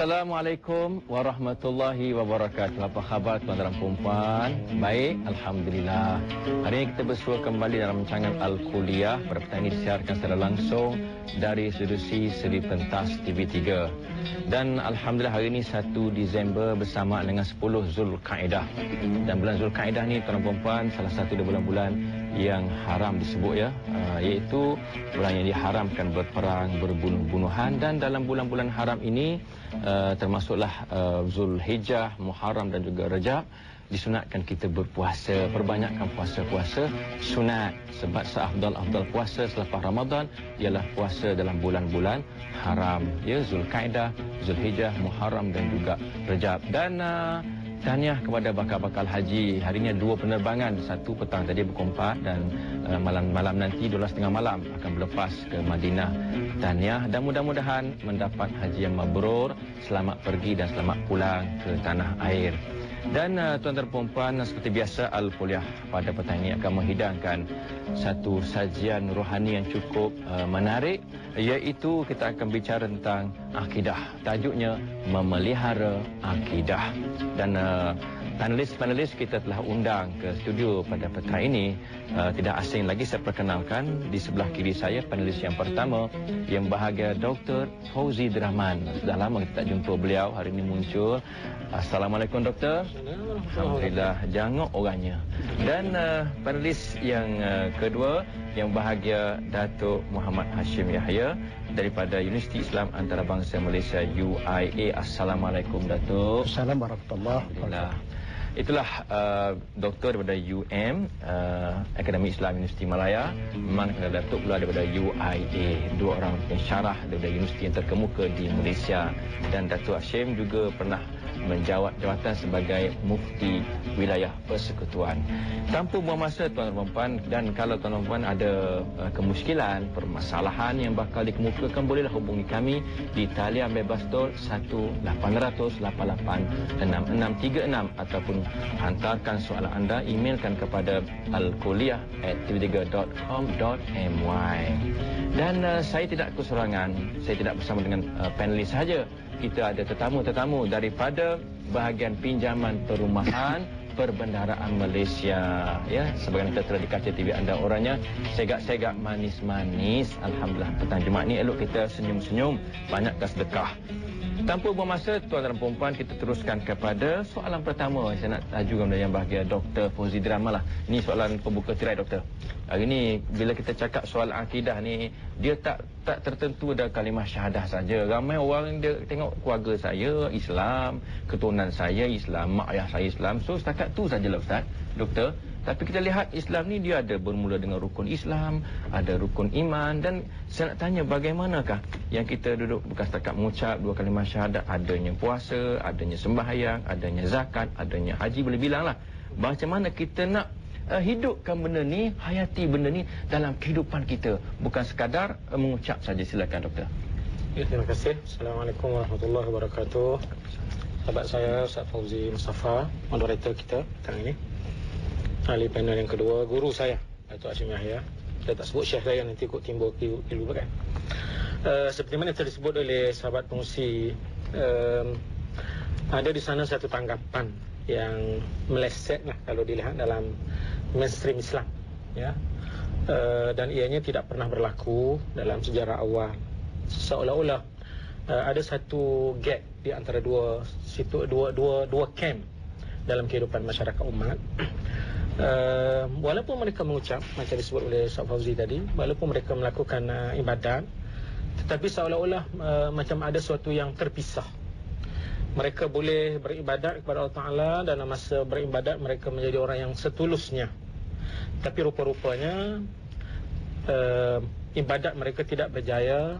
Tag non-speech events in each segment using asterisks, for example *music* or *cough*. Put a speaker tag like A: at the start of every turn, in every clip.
A: Assalamualaikum warahmatullahi wabarakatuh. Apa khabar tuan-tuan dan puan? Baik, alhamdulillah. Hari ini kita bersua kembali dalam rancangan Al-Kuliah pada petang ini disiarkan secara langsung dari Sedusi Seri Pentas TV3. Dan alhamdulillah hari ini 1 Disember bersama dengan 10 Zulkaidah. Dan bulan Zulkaidah ni tuan-tuan dan puan salah satu dari bulan-bulan yang haram disebut ya uh, iaitu bulan yang diharamkan berperang berbunuh-bunuhan dan dalam bulan-bulan haram ini uh, termasuklah uh, Zulhijjah, Muharram dan juga Rajab disunatkan kita berpuasa, perbanyakkan puasa-puasa sunat. Sebab seafdal-afdal puasa selepas Ramadan ialah puasa dalam bulan-bulan haram. Ya Zulkaidah, Zulhijjah, Muharram dan juga Rajab. Dan uh, Tahniah kepada bakal-bakal haji. Hari ini ada dua penerbangan. Satu petang tadi berkompak dan uh, malam malam nanti 12.30 malam akan berlepas ke Madinah. Tahniah dan mudah-mudahan mendapat haji yang mabrur, selamat pergi dan selamat pulang ke tanah air. Dan uh, tuan-tuan dan puan seperti biasa Al-Kuliah pada petang ini akan menghidangkan satu sajian rohani yang cukup uh, menarik iaitu kita akan bicara tentang akidah. Tajuknya memelihara akidah. Dan uh, panelis-panelis kita telah undang ke studio pada petang ini uh, tidak asing lagi saya perkenalkan di sebelah kiri saya panelis yang pertama yang bahagia Dr. Fauzi Drahman. Sudah lama kita tak jumpa beliau, hari ini muncul. Assalamualaikum doktor. Alhamdulillah jangok orangnya. Dan uh, panelis yang uh, kedua yang bahagia Datuk Muhammad Hashim Yahya daripada Universiti Islam Antarabangsa Malaysia UIA. Assalamualaikum Datuk.
B: Assalamualaikum warahmatullahi wabarakatuh.
A: Itulah uh, doktor daripada UM uh, Akademi Islam Universiti Malaya. Memang kena Datuk pula daripada UIA Dua orang pensyarah daripada universiti yang terkemuka di Malaysia. Dan Datuk Hashim juga pernah menjawat jawatan sebagai mufti wilayah persekutuan. Tanpa buang masa tuan-tuan dan puan dan kalau tuan-tuan dan puan ada uh, kemuskilan, permasalahan yang bakal dikemukakan bolehlah hubungi kami di talian bebas tol 1-800-88-6636 ataupun hantarkan soalan anda emailkan kepada alkuliah@tv3.com.my. Dan uh, saya tidak keserangan, saya tidak bersama dengan uh, panelis saja kita ada tetamu-tetamu daripada bahagian pinjaman perumahan *coughs* perbendaraan Malaysia. Ya sebagai kita telah di kaca TV anda orangnya. Segak-segak manis-manis. Alhamdulillah petang Jumaat ni elok kita senyum-senyum. Banyakkan sedekah Tanpa buang masa, tuan dan perempuan, kita teruskan kepada soalan pertama. Saya nak tajukan kepada yang bahagia Dr. Fauzi Drama lah. Ini soalan pembuka tirai, Doktor. Hari ini, bila kita cakap soal akidah ni, dia tak tak tertentu ada kalimah syahadah saja. Ramai orang dia tengok keluarga saya Islam, keturunan saya Islam, mak ayah saya Islam. So, setakat tu sajalah Ustaz, Doktor. Tapi kita lihat Islam ni dia ada bermula dengan rukun Islam, ada rukun iman dan saya nak tanya bagaimanakah yang kita duduk bukan setakat mengucap dua kalimah syahadat, adanya puasa, adanya sembahyang, adanya zakat, adanya haji boleh bilanglah. Macam mana kita nak uh, hidupkan benda ni, hayati benda ni dalam kehidupan kita, bukan sekadar uh, mengucap saja. Silakan doktor.
B: Ya, terima kasih. Assalamualaikum warahmatullahi wabarakatuh. Sahabat saya Ustaz Fauzi Mustafa, moderator kita petang ini ahli panel yang kedua guru saya Datuk Hashim Yahya. Saya tak sebut syekh saya nanti kok timbul keliru kan? Uh, seperti mana telah disebut oleh sahabat pengusi um, ada di sana satu tanggapan yang meleset lah kalau dilihat dalam mainstream Islam ya. Uh, dan ianya tidak pernah berlaku dalam sejarah awal. Seolah-olah uh, ada satu gap di antara dua situ dua dua dua camp dalam kehidupan masyarakat umat uh, walaupun mereka mengucap macam disebut oleh Ustaz Fauzi tadi walaupun mereka melakukan uh, ibadat tetapi seolah-olah uh, macam ada sesuatu yang terpisah mereka boleh beribadat kepada Allah Taala dalam masa beribadat mereka menjadi orang yang setulusnya tapi rupa-rupanya uh, ibadat mereka tidak berjaya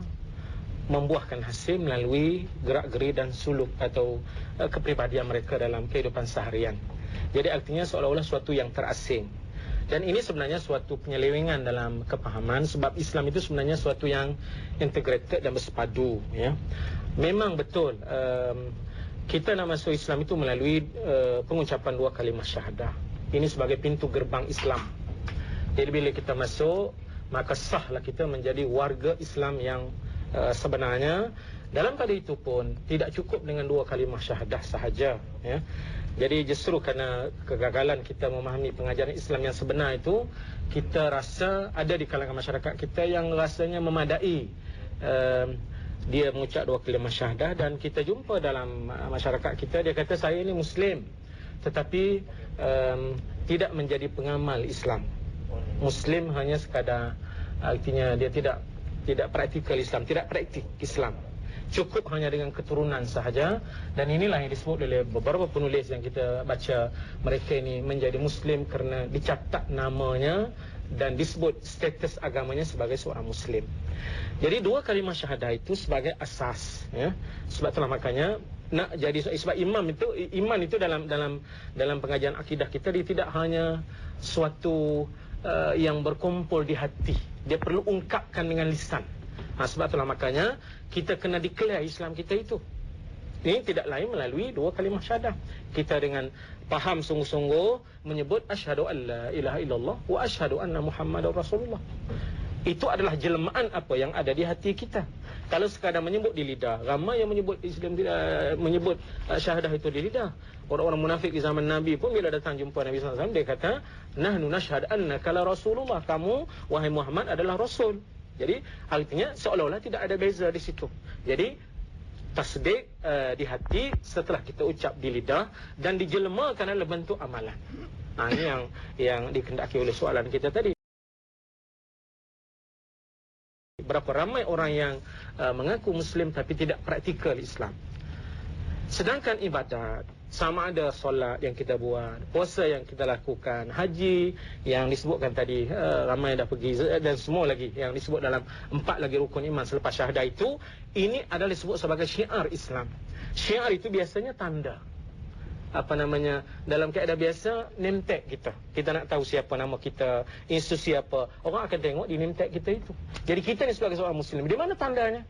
B: membuahkan hasil melalui gerak-geri dan suluk atau uh, kepribadian mereka dalam kehidupan seharian. Jadi artinya seolah-olah suatu yang terasing. Dan ini sebenarnya suatu penyelewengan dalam kepahaman sebab Islam itu sebenarnya suatu yang integrated dan bersepadu. Ya. Memang betul um, kita nak masuk Islam itu melalui uh, pengucapan dua kalimah syahadah. Ini sebagai pintu gerbang Islam. Jadi bila kita masuk, maka sahlah kita menjadi warga Islam yang uh, sebenarnya dalam pada itu pun tidak cukup dengan dua kalimah syahadah sahaja ya. Jadi justru kerana kegagalan kita memahami pengajaran Islam yang sebenar itu kita rasa ada di kalangan masyarakat kita yang rasanya memadai um, dia mengucap dua kalimah syahadah dan kita jumpa dalam uh, masyarakat kita dia kata saya ini muslim tetapi um, tidak menjadi pengamal Islam. Muslim hanya sekadar artinya dia tidak tidak praktikal Islam, tidak praktik Islam cukup hanya dengan keturunan sahaja dan inilah yang disebut oleh beberapa penulis yang kita baca mereka ini menjadi muslim kerana dicatat namanya dan disebut status agamanya sebagai seorang muslim. Jadi dua kalimah syahadah itu sebagai asas ya. Sebab itulah makanya nak jadi sebab imam itu iman itu dalam dalam dalam pengajian akidah kita dia tidak hanya suatu uh, yang berkumpul di hati. Dia perlu ungkapkan dengan lisan. Ha, sebab itulah makanya kita kena declare Islam kita itu. Ini tidak lain melalui dua kalimah syahadah. Kita dengan faham sungguh-sungguh menyebut asyhadu an la ilaha illallah wa asyhadu anna muhammadar rasulullah. Itu adalah jelmaan apa yang ada di hati kita. Kalau sekadar menyebut di lidah, ramai yang menyebut Islam tidak menyebut uh, syahadah itu di lidah. Orang-orang munafik di zaman Nabi pun bila datang jumpa Nabi wasallam dia kata, "Nahnu nashhadu annaka la rasulullah." Kamu wahai Muhammad adalah rasul. Jadi artinya seolah-olah tidak ada beza di situ. Jadi tasdik uh, di hati setelah kita ucap di lidah dan dijelmakan dalam bentuk amalan. Nah, ini yang yang dikendaki oleh soalan kita tadi. Berapa ramai orang yang uh, mengaku Muslim tapi tidak praktikal Islam. Sedangkan ibadat sama ada solat yang kita buat, puasa yang kita lakukan, haji yang disebutkan tadi, uh, ramai dah pergi dan semua lagi yang disebut dalam empat lagi rukun iman selepas syahadah itu, ini adalah disebut sebagai syiar Islam. Syiar itu biasanya tanda. Apa namanya, dalam keadaan biasa, name tag kita. Kita nak tahu siapa nama kita, institusi apa. Orang akan tengok di name tag kita itu. Jadi kita ni sebagai seorang Muslim, di mana tandanya?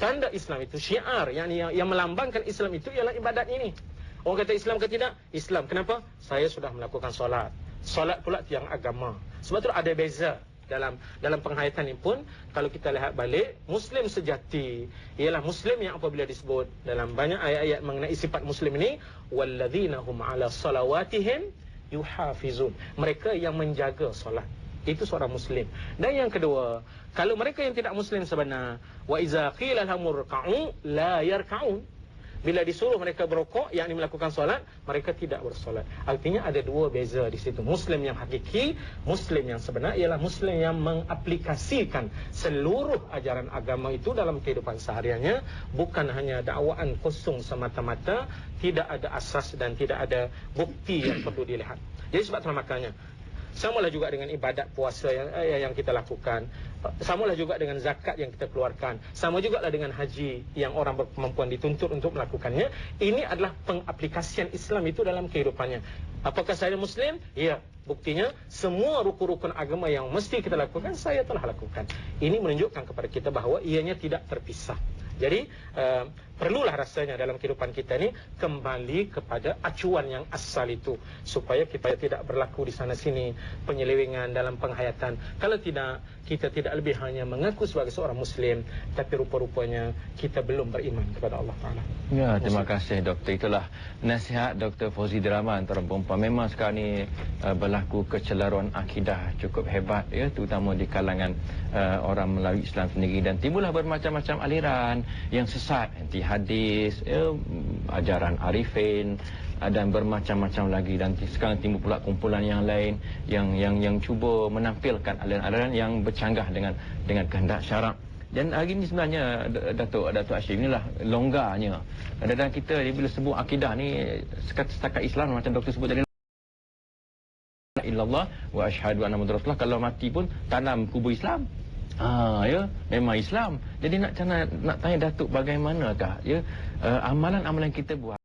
B: Tanda Islam itu, syiar yang, yang, yang melambangkan Islam itu ialah ibadat ini. Orang kata Islam ke tidak? Islam. Kenapa? Saya sudah melakukan solat. Solat pula tiang agama. Sebab itu ada beza dalam dalam penghayatan ini pun kalau kita lihat balik muslim sejati ialah muslim yang apabila disebut dalam banyak ayat-ayat mengenai sifat muslim ini walladzina hum ala salawatihim yuhafizun mereka yang menjaga solat itu seorang muslim dan yang kedua kalau mereka yang tidak muslim sebenar wa iza qila lahum ruk'u la yarka'un bila disuruh mereka berokok, yakni melakukan solat, mereka tidak bersolat. Artinya ada dua beza di situ. Muslim yang hakiki, Muslim yang sebenar ialah Muslim yang mengaplikasikan seluruh ajaran agama itu dalam kehidupan sehariannya. Bukan hanya dakwaan kosong semata-mata, tidak ada asas dan tidak ada bukti yang perlu dilihat. Jadi sebab itu makanya, Samalah juga dengan ibadat puasa yang, eh, yang kita lakukan. Samalah juga dengan zakat yang kita keluarkan. Sama juga lah dengan haji yang orang berkemampuan dituntut untuk melakukannya. Ini adalah pengaplikasian Islam itu dalam kehidupannya. Apakah saya Muslim? Ya. Buktinya, semua rukun-rukun agama yang mesti kita lakukan, saya telah lakukan. Ini menunjukkan kepada kita bahawa ianya tidak terpisah. Jadi uh, perlulah rasanya dalam kehidupan kita ini kembali kepada acuan yang asal itu supaya kita tidak berlaku di sana sini penyelewengan dalam penghayatan. Kalau tidak kita tidak lebih hanya mengaku sebagai seorang muslim tapi rupa-rupanya kita belum beriman kepada Allah Taala.
A: Ya, terima kasih doktor. Itulah nasihat Dr. Fauzi Draman perempuan. Memang sekarang ni uh, berlaku kecelaruan akidah cukup hebat ya terutama di kalangan uh, orang melalui Islam sendiri dan timbullah bermacam-macam aliran yang sesat anti hadis ya, ajaran arifin dan bermacam-macam lagi dan sekarang timbul pula kumpulan yang lain yang yang yang cuba menampilkan aliran-aliran yang bercanggah dengan dengan kehendak syarak dan hari ini sebenarnya Datuk Datuk Hashim inilah longgarnya. Kadang-kadang kita bila sebut akidah ni setakat Islam macam doktor sebut tadi illallah wa asyhadu anna rasulullah kalau mati pun tanam kubur Islam. Ha ya, memang Islam. Jadi nak nak, nak tanya Datuk bagaimanakah ya? Uh, amalan-amalan kita buat